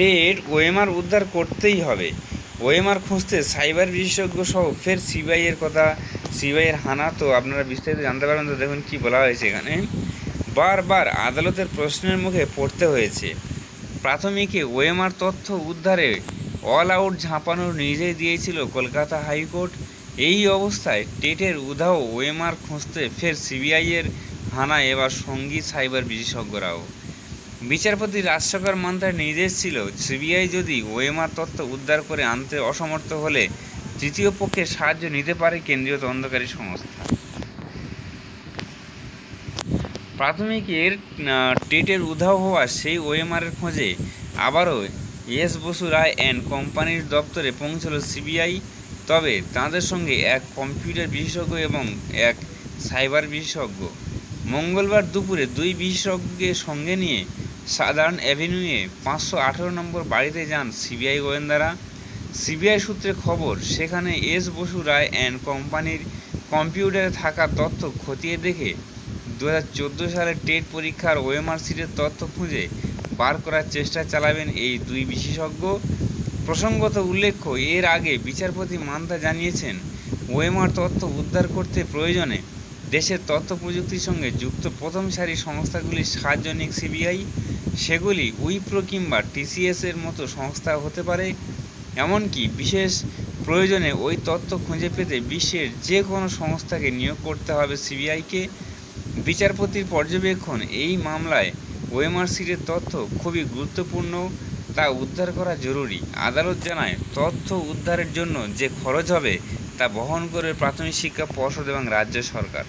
TET OMR উদ্ধার করতেই হবে। ওএমআর খুঁজতে সাইবার বিশেষজ্ঞ সহ ফের সিবিআইয়ের কথা সিবিআইয়ের হানা তো আপনারা বিস্তারিত জানতে পারবেন তো দেখুন কি বলা হয়েছে এখানে। বারবার আদালতের প্রশ্নের মুখে পড়তে হয়েছে। প্রাথমিকে ওএমআর তথ্য উদ্ধারে অল আউট ঝাঁপানোর নির্দেশ দিয়েছিল কলকাতা হাইকোর্ট। এই অবস্থায় টেটের উধাও ওএমআর খুঁজতে ফের সিবিআইয়ের হানা এবার সঙ্গী সাইবার বিশেষজ্ঞরাও। বিচারপতি রাজশেখর মান্তার নির্দেশ ছিল সিবিআই যদি ওএমআর তথ্য উদ্ধার করে আনতে অসমর্থ হলে তৃতীয় পক্ষের সাহায্য নিতে পারে কেন্দ্রীয় তদন্তকারী সংস্থা। প্রাথমিকের আহ, টেটের উধাও হওয়া সেই ওএমআরের খোঁজে আবারও এস বসু রায় অ্যান্ড কোম্পানির দপ্তরে পৌঁছল সিবিআই তবে তাঁদের সঙ্গে এক কম্পিউটার বিশেষজ্ঞ এবং এক সাইবার বিশেষজ্ঞ। মঙ্গলবার দুপুরে দুই বিশেষজ্ঞের সঙ্গে নিয়ে সাধারণ অ্যাভিনিউয়ে পাঁচশো আঠেরো নম্বর বাড়িতে যান সিবিআই গোয়েন্দারা। সিবিআই সূত্রে খবর, সেখানে এস বসু রায় অ্যান্ড কোম্পানির কম্পিউটারে থাকা তথ্য খতিয়ে দেখে দু হাজার সালের টেট পরীক্ষার ওএমআর সিটের তথ্য খুঁজে বার করার চেষ্টা চালাবেন এই দুই বিশেষজ্ঞ। প্রসঙ্গত উল্লেখ্য, এর আগে বিচারপতি মান্তা জানিয়েছেন, ওএমআর তথ্য উদ্ধার করতে প্রয়োজনে দেশের তথ্য প্রযুক্তির সঙ্গে যুক্ত প্রথম সারির সংস্থাগুলির সাহায্য নিক সিবিআই, সেগুলি উইপ্রো কিংবা টিসিএস এর মতো সংস্থা হতে পারে। এমনকি বিশেষ প্রয়োজনে ওই তথ্য খুঁজে পেতে বিশ্বের যে কোনো সংস্থাকে নিয়োগ করতে হবে সিবিআইকে। বিচারপতির পর্যবেক্ষণ এই মামলায় ওএমআর সিটের তথ্য খুবই গুরুত্বপূর্ণ, তা উদ্ধার করা জরুরি। আদালত জানায়, তথ্য উদ্ধারের জন্য যে খরচ হবে তা বহন করে প্রাথমিক শিক্ষা পর্ষদ এবং রাজ্য সরকার।